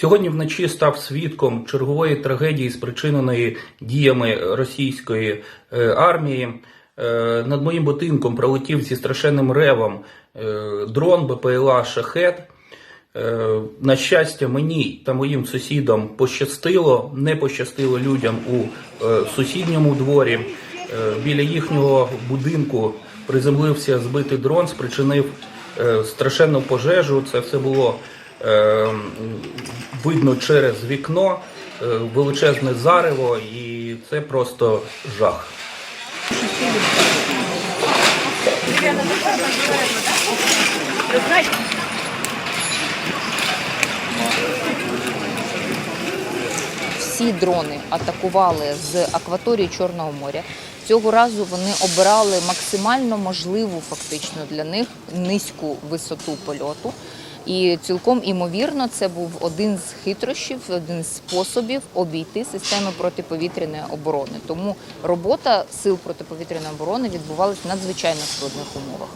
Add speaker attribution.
Speaker 1: Сьогодні вночі став свідком чергової трагедії, спричиненої діями російської е, армії. Е, Над моїм будинком пролетів зі страшенним ревом е, дрон БПЛА Шахет. На щастя, мені та моїм сусідам пощастило, не пощастило людям у сусідньому дворі. Біля їхнього будинку приземлився збитий дрон, спричинив страшенну пожежу. Це все було видно через вікно, е, величезне зарево, і це просто жах.
Speaker 2: всі дрони атакували з акваторії Чорного моря. Цього разу вони обирали максимально можливу фактично для них низьку висоту польоту. І цілком імовірно, це був один з хитрощів, один з способів обійти системи протиповітряної оборони. Тому робота сил протиповітряної оборони відбувалася в надзвичайно складних умовах.